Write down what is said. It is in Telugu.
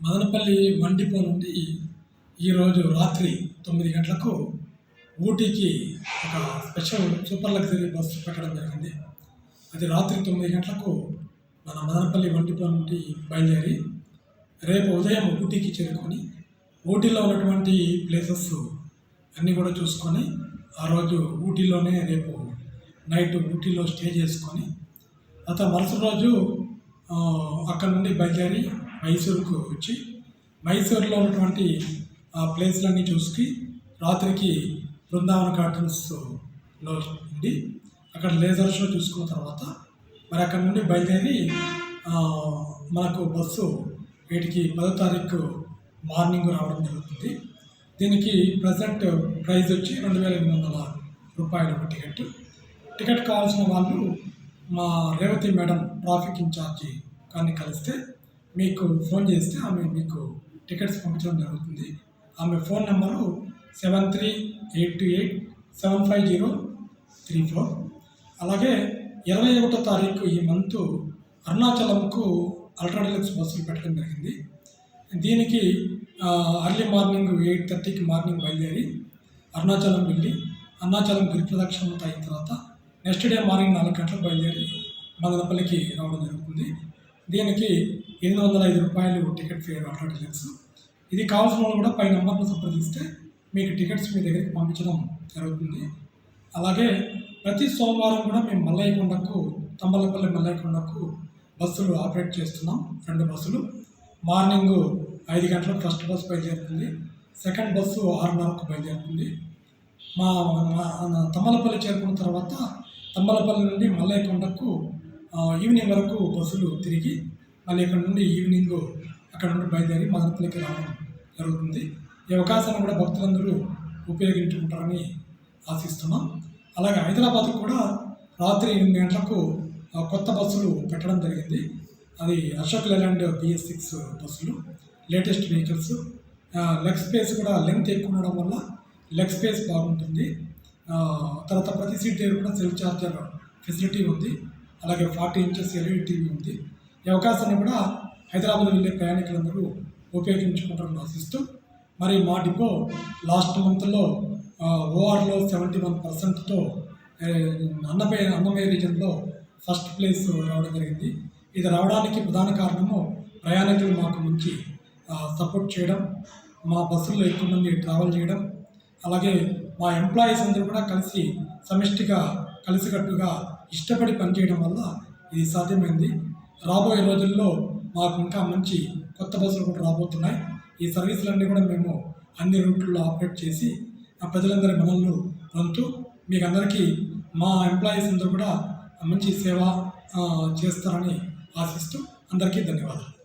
మదనపల్లి వండిపో నుండి ఈరోజు రాత్రి తొమ్మిది గంటలకు ఊటీకి ఒక స్పెషల్ సూపర్ లగ్జరీ బస్సు పెట్టడం జరిగింది. అది రాత్రి తొమ్మిది గంటలకు మన మదనపల్లి వండిపో నుండి బయలుదేరి రేపు ఉదయం ఊటీకి చేరుకొని ఊటీలో ఉన్నటువంటి ప్లేసెస్ అన్నీ కూడా చూసుకొని ఆ రోజు ఊటీలోనే రేపు నైట్ ఊటీలో స్టే చేసుకొని ఆ తర్వాత మరుసటి రోజు అక్కడ నుండి బయలుదేరి మైసూరుకు వచ్చి మైసూరులో ఉన్నటువంటి ఆ ప్లేస్లన్నీ చూసుకి రాత్రికి బృందావన గార్డెన్స్లో ఉండి అక్కడ లేజర్ షో చూసుకున్న తర్వాత మరి అక్కడ నుండి బయలుదేరి మనకు బస్సు వీటికి పదో తారీఖు మార్నింగ్ రావడం జరుగుతుంది. దీనికి ప్రజెంట్ ప్రైస్ వచ్చి రెండు వేల ఎనిమిది వందల రూపాయలు ఒక టికెట్. టికెట్ కావాల్సిన వాళ్ళు మా రేవతి మేడం ట్రాఫిక్ ఇన్ఛార్జి కానీ కలిస్తే మీకు ఫోన్ చేస్తే ఆమె మీకు టికెట్స్ పంపించడం జరుగుతుంది. ఆమె phone number seven three eight two eight seven five zero three four. అలాగే ఇరవై ఒకటో తారీఖు ఈ మంత్ అరుణాచలంకు అల్ట్రా డీలక్స్ బస్సులు పెట్టడం జరిగింది. దీనికి అర్లీ మార్నింగ్ ఎయిట్ థర్టీకి మార్నింగ్ బయలుదేరి అరుణాచలం వెళ్ళి అరుణాచలం గిరి ప్రదక్షిణ అయిన తర్వాత నెక్స్ట్ డే మార్నింగ్ నాలుగు గంటలకు బయలుదేరి మదనపల్లికి రావడం జరుగుతుంది. దీనికి ఎనిమిది వందల ఐదు రూపాయలు టికెట్ ఫేర్ అల్ట్రా డీలక్స్ ఇది కావాల్సిన వాళ్ళు కూడా పై నెంబర్ను సంప్రదిస్తే మీకు టికెట్స్ మీ దగ్గరికి పంపించడం జరుగుతుంది. అలాగే ప్రతి సోమవారం కూడా మేము మల్లయ్యకొండకు తంబలపల్లి మల్లయ్యకొండకు బస్సులు ఆపరేట్ చేస్తున్నాం రెండు బస్సులు. మార్నింగ్ ఐదు గంటలకు ఫస్ట్ బస్సు బయలుదేరుతుంది సెకండ్ బస్సు ఆరున్నరకు బయలుదేరుతుంది. మా మా తమ్మలపల్లి చేరుకున్న తర్వాత తమ్మలపల్లి నుండి మల్లయ్యకొండకు ఈవినింగ్ వరకు బస్సులు తిరిగి మళ్ళీ ఇక్కడ నుండి ఈవినింగ్ అక్కడ నుండి బయలుదేరి మదనపల్లికి రావడం జరుగుతుంది. ఈ అవకాశాన్ని కూడా భక్తులందరూ ఉపయోగించుకుంటారని ఆశిస్తున్నాం. అలాగే హైదరాబాద్కు కూడా రాత్రి ఎనిమిది గంటలకు కొత్త బస్సులు పెట్టడం జరిగింది. అది అశోక్ లేలాండ్ బిఎస్ సిక్స్ బస్సులు లేటెస్ట్ వెహికల్స్ లెగ్ స్పేస్ కూడా లెంత్ ఎక్కువ ఉండడం వల్ల లెగ్ స్పేస్ బాగుంటుంది. తర్వాత ప్రతి సీట్ దగ్గర కూడా సెల్ఫ్ ఛార్జర్ ఫెసిలిటీ ఉంది. అలాగే ఫార్టీ ఇంచెస్ ఎల్ఈడి టీవీ ఉంది. ఈ అవకాశాన్ని కూడా హైదరాబాద్ వెళ్ళే ప్రయాణికులందరూ ఉపయోగించుకుంటారని ఆశిస్తూ మరి మా డిపో లాస్ట్ మంత్లో ఓఆర్లో సెవెంటీ వన్ పర్సెంట్తో అన్నమయ్య అన్నమయ్య రీజన్లో ఫస్ట్ ప్లేస్ రావడం జరిగింది. ఇది రావడానికి ప్రధాన కారణము ప్రయాణికులు మాకు మంచి సపోర్ట్ చేయడం మా బస్సుల్లో ఎక్కువ మంది ట్రావెల్ చేయడం అలాగే మా ఎంప్లాయీస్ అందరూ కూడా కలిసి సమిష్టిగా కలిసికట్టుగా ఇష్టపడి పనిచేయడం వల్ల ఇది సాధ్యమైంది. రాబోయే రోజుల్లో మాకు ఇంకా మంచి కొత్త బస్సులు కూడా రాబోతున్నాయి. ఈ సర్వీసులన్నీ కూడా మేము అన్ని రూట్లలో ఆపరేట్ చేసి ప్రజలందరి మనల్ని పొందుతూ మీకు అందరికీ మా ఎంప్లాయీస్ అందరూ కూడా మంచి సేవ చేస్తారని ఆశిస్తూ అందరికీ ధన్యవాదాలు.